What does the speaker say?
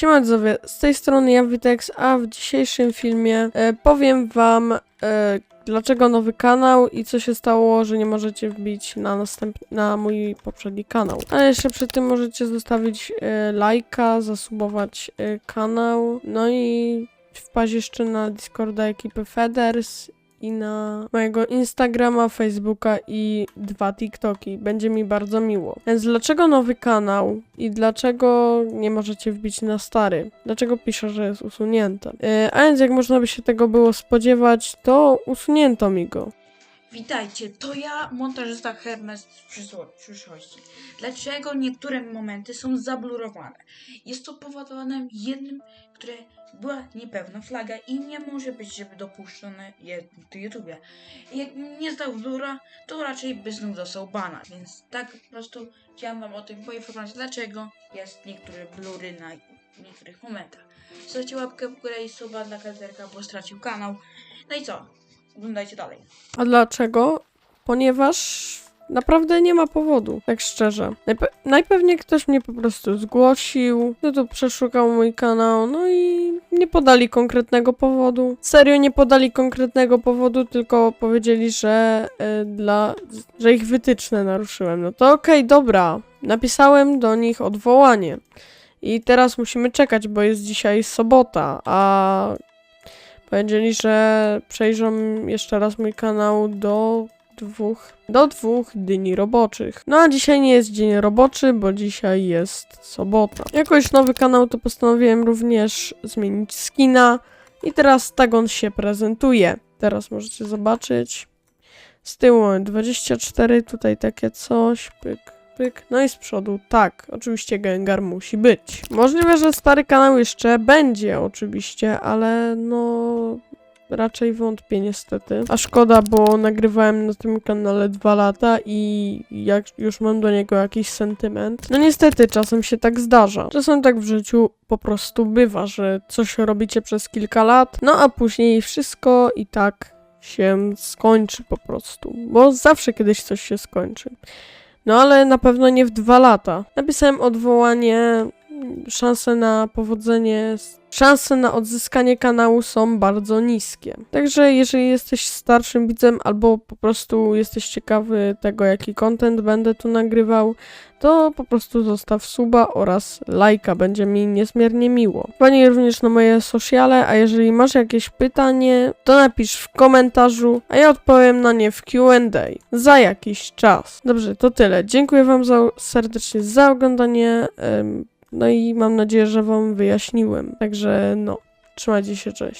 Siema widzowie, z tej strony ja a w dzisiejszym filmie e, powiem wam e, dlaczego nowy kanał i co się stało, że nie możecie wbić na następ na mój poprzedni kanał. Ale jeszcze przy tym możecie zostawić e, lajka, zasubować e, kanał, no i wpaść jeszcze na Discorda ekipy Feders i na mojego Instagrama, Facebooka i dwa TikToki. Będzie mi bardzo miło. Więc dlaczego nowy kanał i dlaczego nie możecie wbić na stary? Dlaczego piszę, że jest usunięte? Yy, a więc jak można by się tego było spodziewać, to usunięto mi go. Witajcie, to ja, montażysta Hermes z przyszło- przyszłości. Dlaczego niektóre momenty są zablurowane? Jest to powodowane jednym, które była niepewna flaga i nie może być, żeby dopuszczone do YouTube. Jak nie zdał blura, to raczej by znów dostał bana, więc tak po prostu chciałam wam o tym poinformować, dlaczego jest niektóre blury na niektórych momentach. Zostawcie łapkę w górę i suba dla Kazerka, bo stracił kanał. No i co? Oglądajcie dalej. A dlaczego? Ponieważ naprawdę nie ma powodu, tak szczerze. Najpe najpewniej ktoś mnie po prostu zgłosił, no to przeszukał mój kanał, no i nie podali konkretnego powodu. Serio nie podali konkretnego powodu, tylko powiedzieli, że e, dla, że ich wytyczne naruszyłem. No to okej, dobra. Napisałem do nich odwołanie. I teraz musimy czekać, bo jest dzisiaj sobota, a Powiedzieli, że przejrzą jeszcze raz mój kanał do dwóch, do dwóch dni roboczych. No a dzisiaj nie jest dzień roboczy, bo dzisiaj jest sobota. Jako już nowy kanał, to postanowiłem również zmienić skina i teraz tak on się prezentuje. Teraz możecie zobaczyć. Z tyłu mamy 24, tutaj takie coś, pyk, pyk. No i z przodu, tak, oczywiście Gengar musi być. Możliwe, że stary kanał jeszcze będzie, oczywiście, ale no raczej wątpię niestety. A szkoda, bo nagrywałem na tym kanale dwa lata i jak już mam do niego jakiś sentyment. No niestety, czasem się tak zdarza. Czasem tak w życiu po prostu bywa, że coś robicie przez kilka lat, no a później wszystko i tak się skończy po prostu. Bo zawsze kiedyś coś się skończy. No ale na pewno nie w dwa lata. Napisałem odwołanie, szanse na powodzenie, szanse na odzyskanie kanału są bardzo niskie. Także jeżeli jesteś starszym widzem albo po prostu jesteś ciekawy tego, jaki content będę tu nagrywał, to po prostu zostaw suba oraz lajka, będzie mi niezmiernie miło. Pani również na moje sociale, a jeżeli masz jakieś pytanie, to napisz w komentarzu, a ja odpowiem na nie w Q&A za jakiś czas. Dobrze, to tyle. Dziękuję wam za, serdecznie za oglądanie. No i mam nadzieję, że wam wyjaśniłem. Także no, trzymajcie się, cześć.